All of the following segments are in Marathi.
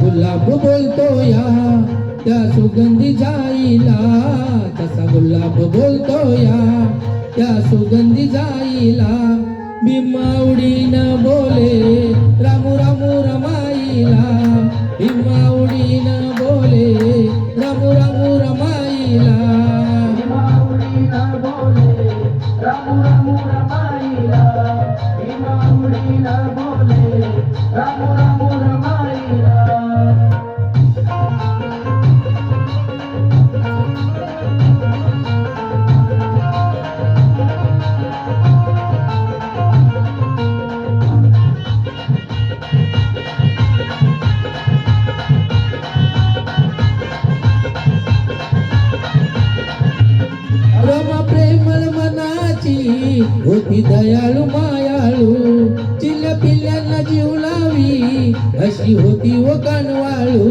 गुलाब बोलतो या त्या सुगंधी जाईला. तसा गुलाब बोलतो या त्या सुगंधी जाईला. मी मावडीन बोले रामू रामू रमाईला. मी मावडीन बोले रामू रामू रमाईला. अशी होती व कानवाळू.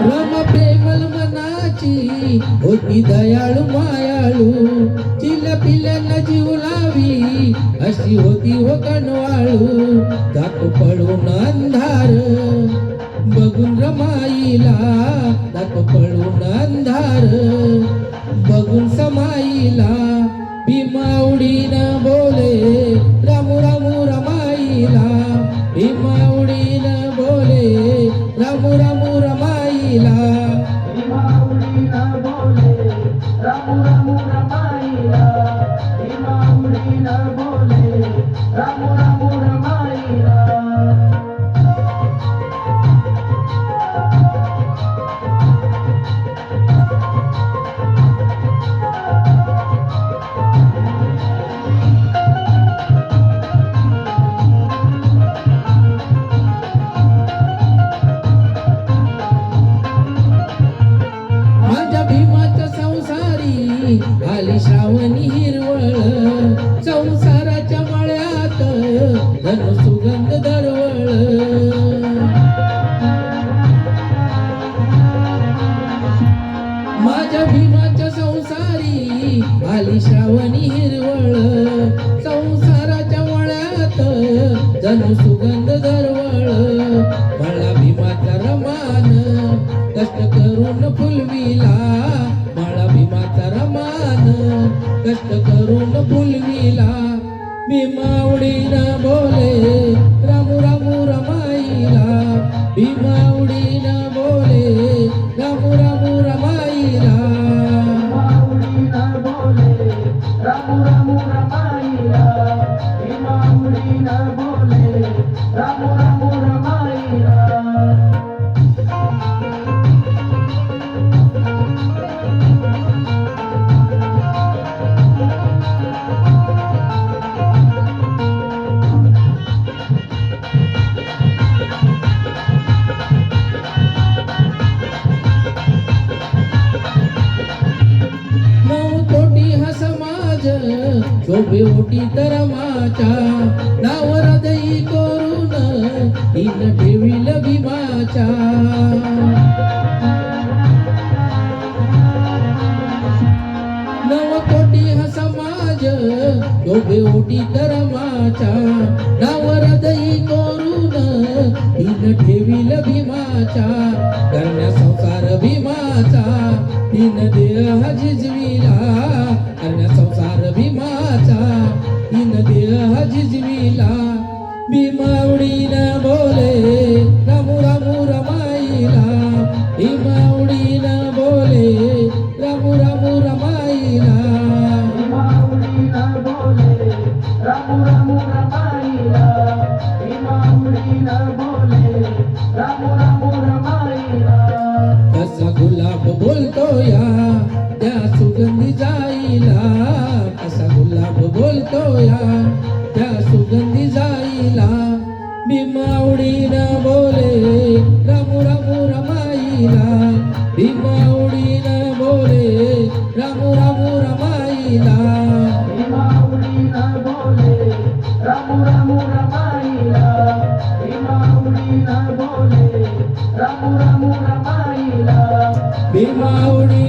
रमा प्रेमळ मनाची होती दयाळू मायाळू. चिल्ल्या पिल्ल्यांना जीव लावी अशी होती व कानवाळू. जात पडून अंधार बघून रमाईला. दात पडून अंधार बघून समाईला. भीमावडीन झाली श्रावणी हिरवळ. संसाराच्या मळ्यात धन सुगंध दरवळ. माझ्या भीमाच्या संसारी आली श्रावणी हिरवळ. संसाराच्या मळ्यात धनु सुगंध दरवळ. झोपे उठी तर माचा नावर दई करून तीन ठेवील भीमाच्या नव कोटी हा समाज शोभे ओटी तर माचा नावर दई करून तीन ठेवील भीमाच्या करण्या संसार भीमाचा तीन देह जिजविला. करण्या संसार भीमा লাইলা रामू रामू